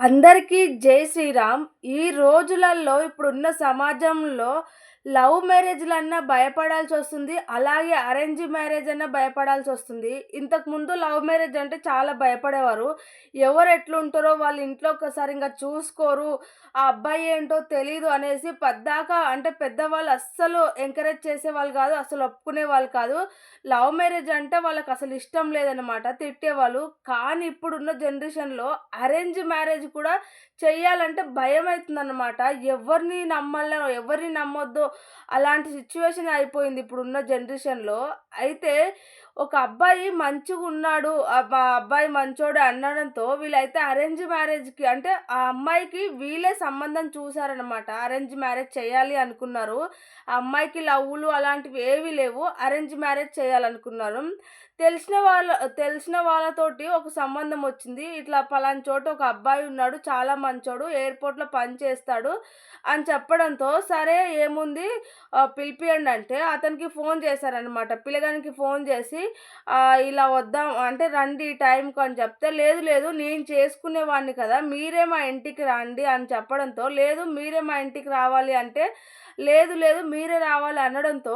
అందరికీ జై శ్రీరామ్. ఈ రోజులలో ఇప్పుడున్న సమాజంలో లవ్ మ్యారేజ్‌లన్నా భయపడాల్సొస్తుంది. అలాగే అరేంజ్ మ్యారేజ్ అన్నా భయపడాల్సి వస్తుంది ఇంతకుముందు లవ్ మ్యారేజ్ అంటే చాలా భయపడేవారు. ఎవరు ఎట్లుంటారో వాళ్ళ ఇంట్లో ఒక్కసారి ఇంకా చూసుకోరు. ఆ అబ్బాయి ఏంటో తెలీదు అనేసి పద్దాకా అంటే పెద్దవాళ్ళు అస్సలు ఎంకరేజ్ చేసేవాళ్ళు కాదు. అసలు ఒప్పుకునేవాళ్ళు కాదు. లవ్ మ్యారేజ్ అంటే వాళ్ళకి అసలు ఇష్టం లేదనమాట. తిట్టేవాళ్ళు. కానీ ఇప్పుడున్న జనరేషన్‌లో అరేంజ్ మ్యారేజ్ కూడా చెయ్యాలంటే భయమైతుందనమాట. ఎవరిని నమ్మాలో, ఎవరిని నమ్మొద్దో అలాంటి సిచ్యువేషన్ అయిపోయింది ఇప్పుడున్న జనరేషన్‌లో. అయితే ఒక అబ్బాయి మంచిగా ఉన్నాడు మా అబ్బాయి మంచోడే అనడంతో వీళ్ళైతే అరేంజ్ మ్యారేజ్‌కి అంటే ఆ అమ్మాయికి వీళ్ళే సంబంధం చూసారనమాట. అరేంజ్ మ్యారేజ్ చేయాలి అనుకున్నారు. ఆ అమ్మాయికి లవ్వులు అలాంటివి ఏవి లేవు. అరేంజ్ మ్యారేజ్ చేయాలనుకున్నారు. తెలిసిన వాళ్ళ తెలిసిన వాళ్ళతోటి ఒక సంబంధం వచ్చింది. ఇట్లా పలాని చోట ఒక అబ్బాయి ఉన్నాడు. చాలా మంచోడు. ఎయిర్‌పోర్ట్‌లో పని చేస్తాడు అని చెప్పడంతో సరే ఏముంది పిలిపియండి అంటే అతనికి ఫోన్ చేశారనమాట. పిల్లగానికి ఫోన్ చేసి ఇలా వద్దాం అంటే రండి టైంకి అని చెప్తే, లేదు లేదు నేను చేసుకునేవాడిని కదా! మీరే మా ఇంటికి రండి అని చెప్పడంతో, లేదు మీరే మా ఇంటికి రావాలి అంటే, లేదు లేదు మీరే రావాలి అనడంతో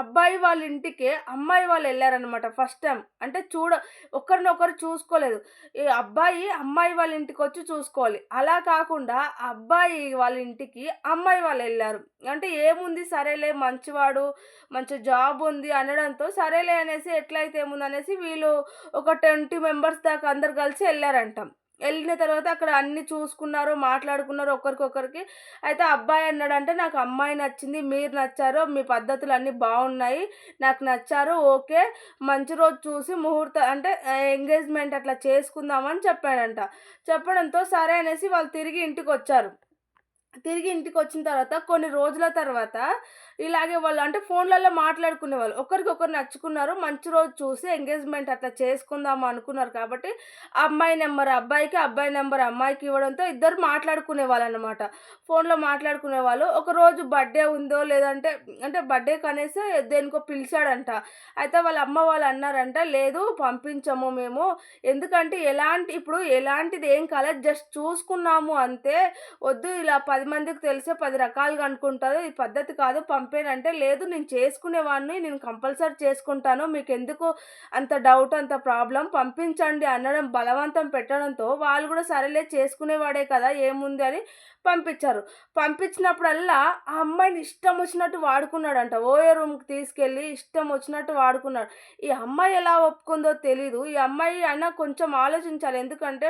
అబ్బాయి వాళ్ళ ఇంటికి అమ్మాయి వాళ్ళు వెళ్ళారనమాట ఫస్ట్ టైం అంటే చూడ ఒకరినొకరు చూసుకోలేదు. ఈ అబ్బాయి అమ్మాయి వాళ్ళ ఇంటికి వచ్చి చూసుకోవాలి. అలా కాకుండా అబ్బాయి వాళ్ళ ఇంటికి అమ్మాయి వాళ్ళు వెళ్ళారు అంటే ఏముంది సరేలే మంచివాడు, మంచి జాబ్ ఉంది అనడంతో సరేలే అనేసి ఎట్లయితే ఏముంది అనేసి వీళ్ళు ఒక 20 మెంబర్స్ దాకా అందరూ కలిసి వెళ్ళారంట వెళ్ళిన తర్వాత అక్కడ అన్ని చూసుకున్నారు, మాట్లాడుకున్నారు ఒకరికొకరికి. అయితే అబ్బాయి అన్నాడంటే "నాకు అమ్మాయి నచ్చింది. మీరు నచ్చారు. మీ పద్ధతులు అన్నీ బాగున్నాయి నాకు నచ్చారు. ఓకే. మంచి రోజు చూసి ముహూర్త అంటే ఎంగేజ్‌మెంట్ అట్లా చేసుకుందామని చెప్పాడంట. చెప్పడంతో సరే అనేసి వాళ్ళు తిరిగి ఇంటికి వచ్చారు తిరిగి ఇంటికి వచ్చిన తర్వాత కొన్ని రోజుల తర్వాత ఇలాగే వాళ్ళు అంటే ఫోన్‌లలో మాట్లాడుకునేవాళ్ళు. ఒకరికొకరు నచ్చుకున్నారు. మంచి రోజు చూసి ఎంగేజ్‌మెంట్ అట్లా చేసుకుందాం అనుకున్నారు కాబట్టి, అమ్మాయి నెంబర్ అబ్బాయికి, అబ్బాయి నెంబర్ అమ్మాయికి ఇవ్వడంతో ఇద్దరు మాట్లాడుకునే వాళ్ళు అనమాట ఫోన్‌లో మాట్లాడుకునే వాళ్ళు ఒకరోజు బర్త్‌డే ఉందో లేదంటే అంటే బర్త్డే కనేసి దేనికో పిలిచాడంట. అయితే వాళ్ళ అమ్మ వాళ్ళు అన్నారంట, "లేదు పంపించము మేము. ఎందుకంటే ఎలాంటి ఇప్పుడు ఎలాంటిది ఏం కాలేదు. జస్ట్ చూసుకున్నాము అంతే. వద్దు ఇలా పది 10 మందికి తెలిసే పది రకాలుగా అనుకుంటారు. ఈ పద్ధతి కాదు పంపేయనంటే, లేదు నేను చేసుకునేవాడిని. నేను కంపల్సరీ చేసుకుంటాను. మీకు ఎందుకు అంత డౌట్, అంత ప్రాబ్లం పంపించండి" అనడం బలవంతం పెట్టడంతో వాళ్ళు కూడా సరేలే చేసుకునేవాడే కదా! ఏముంది అని పంపించారు. పంపించినప్పుడల్లా ఆ అమ్మాయిని ఇష్టం వచ్చినట్టు వాడుకున్నాడంట. ఓయో రూమ్‌కి తీసుకెళ్ళి ఇష్టం వచ్చినట్టు వాడుకున్నాడు. ఈ అమ్మాయి ఎలా ఒప్పుకుందో తెలీదు. ఈ అమ్మాయి అయినా కొంచెం ఆలోచించాలి. ఎందుకంటే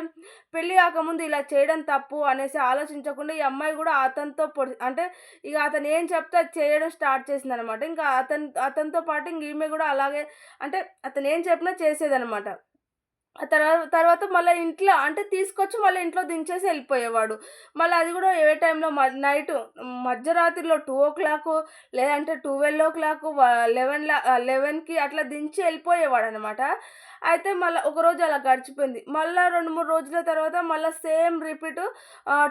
పెళ్ళి కాకముందు ఇలా చేయడం తప్పు అనేసి ఆలోచించకుండా ఈ అమ్మాయి కూడా కూడా అతనితో పొడి అంటే ఇక అతను ఏం చెప్తే అది చేయడం స్టార్ట్ చేసిందనమాట. ఇంకా అతను అతనితో పాటు ఇంక ఈమె కూడా అలాగే అంటే అతను ఏం చెప్పినా చేసేదనమాట. ఆ తర్వాత మళ్ళీ ఇంట్లో అంటే తీసుకొచ్చి మళ్ళీ ఇంట్లో దించేసి వెళ్ళిపోయేవాడు మళ్ళీ అది కూడా ఏ టైంలో మ టూ మధ్యరాత్రిలో 2:00 లేదంటే ట్వెల్వ్ ఓ క్లాక్ లెవెన్ లెవెన్కి అట్లా దించి ఎళ్ళిపోయేవాడనమాట. అయితే మళ్ళీ ఒకరోజు అలా గడిచిపోయింది. మళ్ళీ రెండు మూడు రోజుల తర్వాత మళ్ళీ సేమ్ రిపీట్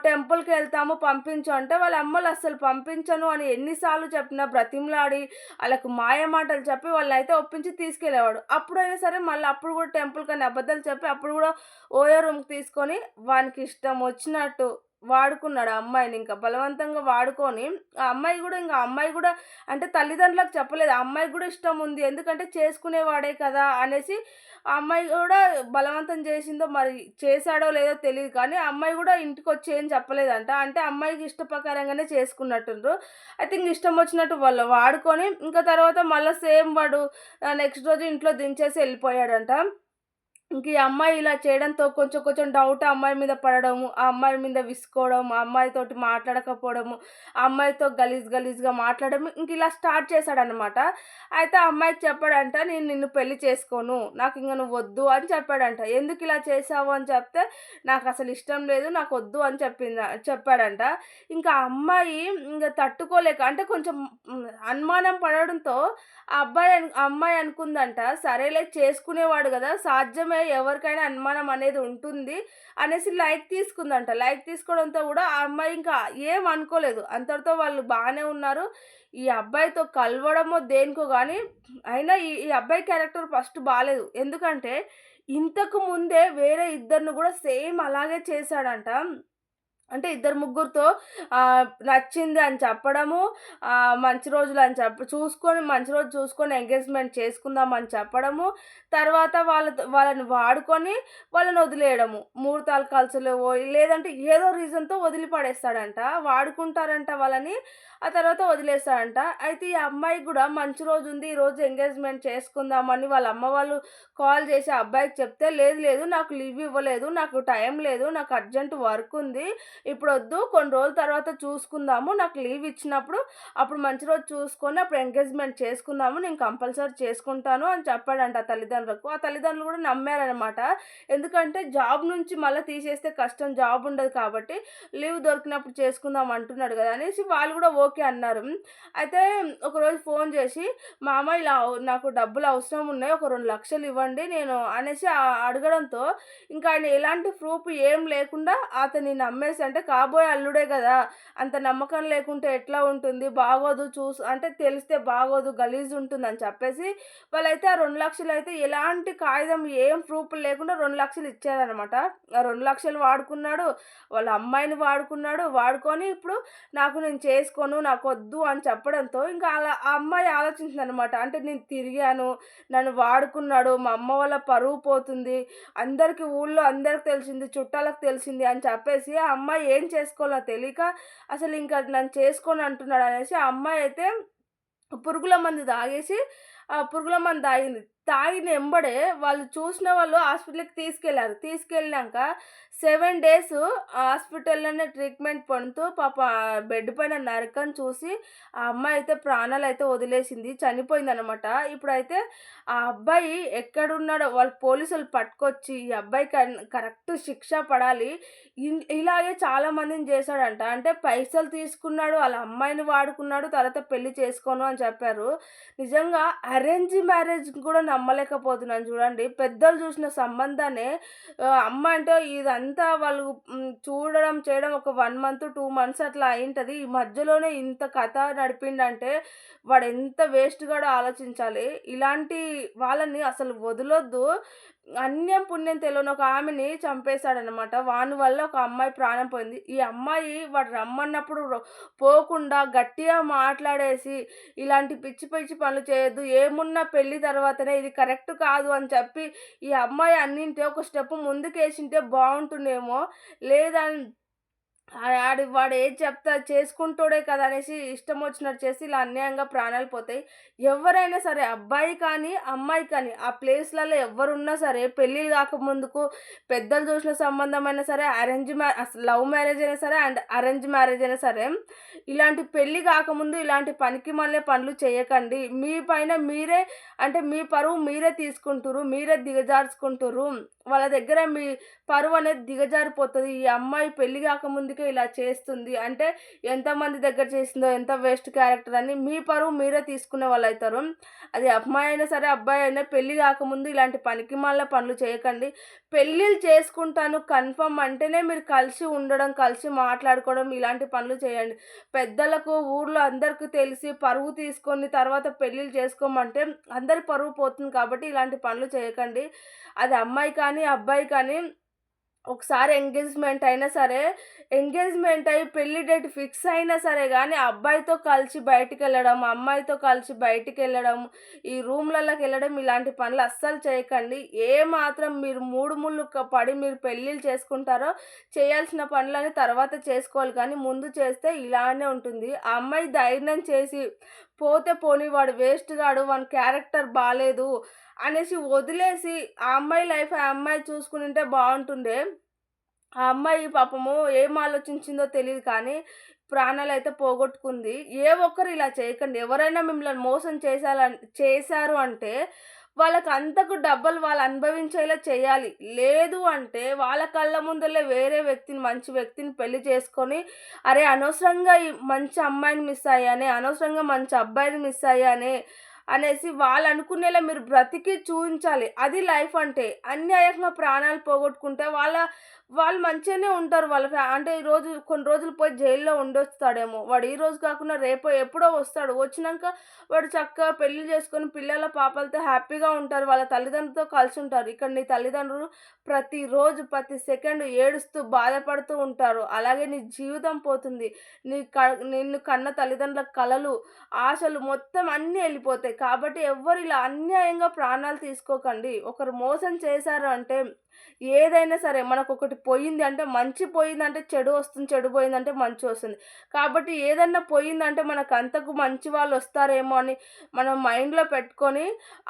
టెంపుల్కి వెళ్తాము పంపించు అంటే వాళ్ళ అమ్మలు అస్సలు పంపించను అని ఎన్నిసార్లు చెప్పినా చెప్పినా బ్రతిమలాడి మాయ మాటలు చెప్పి వాళ్ళనైతే ఒప్పించి తీసుకెళ్ళేవాడు. అప్పుడైనా సరే మళ్ళీ అప్పుడు కూడా టెంపుల్‌కని అబద్ధాలు చెప్పి అప్పుడు కూడా ఓయో రూమ్‌కి తీసుకొని వానికి ఇష్టం వచ్చినట్టు వాడుకున్నాడు ఆ అమ్మాయిని ఇంకా బలవంతంగా వాడుకొని ఆ అమ్మాయి కూడా ఇంకా అమ్మాయి కూడా అంటే తల్లిదండ్రులకు చెప్పలేదు. ఆ అమ్మాయికి కూడా ఇష్టం ఉంది. ఎందుకంటే చేసుకునేవాడే కదా! అనేసి ఆ అమ్మాయి కూడా బలవంతం చేసిందో మరి చేశాడో లేదో తెలియదు కానీ ఆ అమ్మాయి కూడా ఇంటికొచ్చి ఏం చెప్పలేదంట. అంటే అమ్మాయికి ఇష్ట ప్రకారంగానే చేసుకున్నట్టుండ్రు. అయితే ఇంక ఇష్టం వచ్చినట్టు వాళ్ళు వాడుకొని ఇంకా తర్వాత మళ్ళీ సేమ్ వాడు నెక్స్ట్ రోజు ఇంట్లో దించేసి వెళ్ళిపోయాడంట ఇంక ఈ అమ్మాయి ఇలా చేయడంతో కొంచెం కొంచెం డౌట్ అమ్మాయి మీద పడడము, ఆ అమ్మాయి మీద విసుకోవడం, ఆ అమ్మాయితోటి మాట్లాడకపోవడము, ఆ అమ్మాయితో గలీజ్ గలీజ్‌గా మాట్లాడడం ఇంక ఇలా స్టార్ట్ చేశాడనమాట. అయితే ఆ అమ్మాయికి చెప్పాడంట, "నేను నిన్ను పెళ్ళి చేసుకోను. నాకు ఇంక నువ్వు వద్దు అని చెప్పాడంట. "ఎందుకు ఇలా చేశావు?" అని చెప్తే, నాకు అసలు ఇష్టం లేదు. నాకు వద్దు అని చెప్పింది చెప్పాడంట. ఇంకా అమ్మాయి ఇంకా తట్టుకోలేక అంటే కొంచెం అనుమానం పడడంతో ఆ అబ్బాయి అమ్మాయి అనుకుందంట, సరేలే చేసుకునేవాడు కదా సాధ్యమే ఎవరికైనా అనుమానం అనేది ఉంటుంది అనేసి లైక్ తీసుకుందంట. లైక్ తీసుకోవడంతో కూడా ఆ అమ్మాయి ఇంకా ఏం అనుకోలేదు. అంతటితో వాళ్ళు బాగానే ఉన్నారు. ఈ అబ్బాయితో కలవడమో దేనికో కానీ అయినా ఈ ఈ అబ్బాయి క్యారెక్టర్ ఫస్ట్ బాగాలేదు ఎందుకంటే ఇంతకు ముందే వేరే ఇద్దరిని కూడా సేమ్ అలాగే చేశాడంట. అంటే ఇద్దరు ముగ్గురితో నచ్చింది అని చెప్పడము, మంచి రోజులు అని చెప్ప చూసుకొని మంచి రోజు చూసుకొని ఎంగేజ్‌మెంట్ చేసుకుందాం అని చెప్పడము, తర్వాత వాళ్ళతో వాళ్ళని వాడుకొని వాళ్ళని వదిలేయడము. ముహూర్తాలు కలిసలేవో లేదంటే ఏదో రీజన్‌తో వదిలి పడేస్తాడంట. వాడుకుంటారంట వాళ్ళని. ఆ తర్వాత వదిలేస్తాడంట. అయితే ఈ అమ్మాయికి కూడా మంచి రోజు ఉంది ఈరోజు ఎంగేజ్‌మెంట్ చేసుకుందామని వాళ్ళ అమ్మ వాళ్ళు కాల్ చేసి అబ్బాయికి చెప్తే, లేదు లేదు నాకు లీవ్ ఇవ్వలేదు. నాకు టైం లేదు. నాకు అర్జెంట్ వర్క్ ఉంది. ఇప్పుడు వద్దు కొన్ని రోజుల తర్వాత చూసుకుందాము. నాకు లీవ్ ఇచ్చినప్పుడు అప్పుడు మంచి రోజు చూసుకొని అప్పుడు ఎంగేజ్‌మెంట్ చేసుకుందాము. నేను కంపల్సరీ చేసుకుంటాను అని చెప్పాడంట ఆ తల్లిదండ్రులకు. ఆ తల్లిదండ్రులు కూడా నమ్మారనమాట. ఎందుకంటే జాబ్ నుంచి మళ్ళీ తీసేస్తే కష్టం. జాబ్ ఉండదు కాబట్టి లీవ్ దొరికినప్పుడు చేసుకుందాం అంటున్నాడు కదా అనేసి వాళ్ళు కూడా ఓకే అన్నారు. అయితే ఒకరోజు ఫోన్ చేసి, మామ ఇలా నాకు డబ్బులు అవసరం ఉన్నాయి. ఒక రెండు లక్షలు ఇవ్వండి నేను అనేసి అడగడంతో ఇంకా ఆయన ఎలాంటి ప్రూఫ్ ఏం లేకుండా అతన్ని నమ్మేశారు అంటే కాబోయే అల్లుడే కదా అంత నమ్మకం లేకుంటే ఎట్లా ఉంటుంది? బాగోదు చూసి అంటే తెలిస్తే బాగోదు గలీజ్ అని చెప్పేసి వాళ్ళైతే ఆ రెండు లక్షలు అయితే ఎలాంటి కాగితం ఏం ప్రూఫ్ లేకుండా రెండు లక్షలు ఇచ్చారనమాట. ఆ రెండు లక్షలు వాడుకున్నాడు. వాళ్ళ అమ్మాయిని వాడుకున్నాడు. వాడుకొని ఇప్పుడు నాకు నేను చేసుకోను. నాకు వద్దు అని చెప్పడంతో ఇంకా అలా ఆ అమ్మాయి ఆలోచించింది అనమాట అంటే నేను తిరిగాను. నన్ను వాడుకున్నాడు. మా అమ్మ వాళ్ళ పరువు పోతుంది. అందరికీ ఊళ్ళో అందరికి తెలిసింది. చుట్టాలకు తెలిసింది అని చెప్పేసి ఆ అమ్మాయి ఏం చేసుకోవాలో తెలియక అసలు ఇంకా నన్ను చేసుకొని అంటున్నాడు అనేసి ఆ అమ్మాయి అయితే పురుగుల మందు తాగేసి పురుగుల మందు తాగింది. తాగిన ఎంబడే వాళ్ళు చూసిన వాళ్ళు హాస్పిటల్‌కి తీసుకెళ్ళారు. తీసుకెళ్ళినాక సెవెన్ డేస్ హాస్పిటల్‌లోనే ట్రీట్మెంట్ పొందుతూ పాపం బెడ్ పైన నరకం చూసి ఆ అమ్మాయి అయితే ప్రాణాలు అయితే వదిలేసింది. చనిపోయిందనమాట. ఇప్పుడైతే ఆ అబ్బాయి ఎక్కడున్నాడో వాళ్ళు పోలీసులు పట్టుకొచ్చి ఈ అబ్బాయికి కరెక్ట్ శిక్ష పడాలి. ఇన్ ఇలాగే చాలామందిని చేశాడంట. అంటే పైసలు తీసుకున్నాడు. వాళ్ళ అమ్మాయిని వాడుకున్నాడు. తర్వాత పెళ్ళి చేసుకోను అని చెప్పారు. నిజంగా అరేంజ్ మ్యారేజ్ కూడా నమ్మలేకపోతున్నాను చూడండి. పెద్దలు చూసిన సంబంధాన్ని అమ్మ అంటే ఇదంతా వాళ్ళు చూడడం, చేయడం ఒక వన్ మంత్, టూ మంత్స్ అట్లా అయింటుంది ఈ మధ్యలోనే ఇంత కథ నడిపిండంటే వాడెంత ఎంత వేస్ట్గా ఆలోచించాలి. ఇలాంటి వాళ్ళని అసలు వదలొద్దు. అన్యం పుణ్యం తెలియని ఒక ఆమెని చంపేశాడనమాట. వాని వల్ల ఒక అమ్మాయి ప్రాణం పోయింది. ఈ అమ్మాయి వాడు రమ్మన్నప్పుడు పోకుండా గట్టిగా మాట్లాడేసి ఇలాంటి పిచ్చి పిచ్చి పనులు చేయొద్దు. ఏమున్నా పెళ్ళి తర్వాతనే ఇది కరెక్ట్ కాదు అని చెప్పి ఈ అమ్మాయి అన్నింటే ఒక స్టెప్ ముందుకేసింటే బాగుంటుందేమో లేదని ఆడు వాడు ఏది చెప్తే చేసుకుంటాడే కదా! అనేసి ఇష్టం వచ్చినట్టు చేసి ఇలా అన్యాయంగా ప్రాణాలు పోతాయి. ఎవరైనా సరే అబ్బాయి కానీ, అమ్మాయి కానీ ఆ ప్లేస్‌లలో ఎవరున్నా సరే పెళ్ళిళ్ళు కాకముందుకు పెద్దలు చూసిన సంబంధమైనా సరే అరేంజ్ మ్యా లవ్ మ్యారేజ్ అయినా సరే అండ్ అరేంజ్ మ్యారేజ్ అయినా సరే ఇలాంటి పెళ్ళి కాకముందు ఇలాంటి పనికి మళ్ళీ పనులు చేయకండి. మీ పైన మీరే అంటే మీ పరువు మీరే తీసుకుంటుర్రు. మీరే దిగజార్చుకుంటారు వాళ్ళ దగ్గర మీ పరువు అనేది దిగజారిపోతుంది ఈ అమ్మాయి పెళ్ళి కాకముందు కాకముందుకే ఇలా చేస్తుంది. అంటే ఎంతమంది దగ్గర చేసిందో ఎంత వేస్ట్ క్యారెక్టర్ అని మీ పరువు మీరే తీసుకునే వాళ్ళు అవుతారు అది అమ్మాయి అయినా సరే, అబ్బాయి అయినా పెళ్ళి కాకముందు ఇలాంటి పనికి మళ్ళీ పనులు చేయకండి. పెళ్ళిళ్ళు చేసుకుంటాను కన్ఫర్మ్ అంటేనే మీరు కలిసి ఉండడం, కలిసి మాట్లాడుకోవడం ఇలాంటి పనులు చేయండి. పెద్దలకు ఊర్లో అందరికీ తెలిసి పరువు తీసుకొని తర్వాత పెళ్ళిళ్ళు చేసుకోమంటే అందరి పరువు పోతుంది కాబట్టి ఇలాంటి పనులు చేయకండి. అది అమ్మాయి కానీ, అబ్బాయి కానీ ఒకసారి ఎంగేజ్‌మెంట్ అయినా సరే, ఎంగేజ్‌మెంట్ అయ్యి పెళ్ళి డేట్ ఫిక్స్ అయినా సరే కానీ అబ్బాయితో కలిసి బయటికెళ్ళడం, అమ్మాయితో కలిసి బయటికెళ్ళడం, ఈ రూమ్లలోకి వెళ్ళడం ఇలాంటి పనులు అస్సలు చేయకండి. ఏ మాత్రం మీరు మూడు ముళ్ళు పడి మీరు పెళ్ళిళ్ళు చేసుకుంటారో చేయాల్సిన పనులని తర్వాత చేసుకోవాలి కానీ ముందు చేస్తే ఇలానే ఉంటుంది. ఆ అమ్మాయి ధైర్యం చేసి పోతే పోనీ వాడు వేస్ట్ గాడు. వాని క్యారెక్టర్ బాగాలేదు అనేసి వదిలేసి ఆ అమ్మాయి లైఫ్ ఆ అమ్మాయి చూసుకుంటే బాగుంటుండే ఆ అమ్మాయి పాపము ఏం ఆలోచించిందో తెలియదు కానీ ప్రాణాలైతే పోగొట్టుకుంది. ఏ ఒక్కరు ఇలా చేయకండి. ఎవరైనా మిమ్మల్ని మోసం చేశాల చేశారు అంటే వాళ్ళకి అంతకు డబ్బులు వాళ్ళు అనుభవించేలా చేయాలి. లేదు అంటే వాళ్ళ కళ్ళ ముందలే వేరే వ్యక్తిని మంచి వ్యక్తిని పెళ్ళి చేసుకొని అరే! అనవసరంగా ఈ మంచి అమ్మాయిని మిస్ అయ్యానే, అనవసరంగా మంచి అబ్బాయిని మిస్ అయ్యానే అనేసి వాళ్ళు అనుకునేలా మీరు బ్రతికి చూపించాలి అది లైఫ్ అంటే. అన్యాయంగా ప్రాణాలు పోగొట్టుకుంటే వాళ్ళ వాళ్ళు మంచిగానే ఉంటారు వాళ్ళ ఫ్యా అంటే ఈరోజు కొన్ని రోజులు పోయి జైల్లో ఉండొస్తాడేమో. వాడు ఈ రోజు కాకుండా రేపు ఎప్పుడో వస్తాడు. వచ్చినాక వాడు చక్కగా పెళ్ళి చేసుకొని పిల్లల పాపలతో హ్యాపీగా ఉంటారు. వాళ్ళ తల్లిదండ్రులతో కలిసి ఉంటారు. ఇక్కడ నీ తల్లిదండ్రులు ప్రతిరోజు ప్రతి సెకండ్ ఏడుస్తూ బాధపడుతూ ఉంటారు. అలాగే నీ జీవితం పోతుంది. నీ క నిన్ను కన్న తల్లిదండ్రుల కళలు ఆశలు మొత్తం అన్నీ వెళ్ళిపోతాయి. కాబట్టి ఎవ్వరు ఇలా అన్యాయంగా ప్రాణాలు తీసుకోకండి. ఒకరు మోసం చేశారు అంటే ఏదైనా సరే మనకు ఒకటి పోయింది అంటే మంచి పోయిందంటే చెడు వస్తుంది చెడు పోయిందంటే మంచి వస్తుంది. కాబట్టి ఏదన్నా పోయిందంటే మనకు అంతకు మంచి వాళ్ళు వస్తారేమో అని మనం మైండ్లో పెట్టుకొని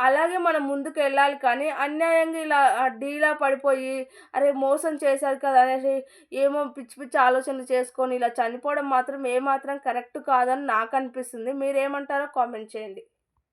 అలాగే మనం ముందుకు వెళ్ళాలి. కానీ అన్యాయంగా ఇలా డీలా పడిపోయి అరే మోసం చేశారు కదా అనేసి ఏమో పిచ్చి పిచ్చి ఆలోచనలు చేసుకొని ఇలా చనిపోవడం మాత్రం ఏమాత్రం కరెక్ట్ కాదని నాకు అనిపిస్తుంది. మీరేమంటారో కామెంట్ చేయండి.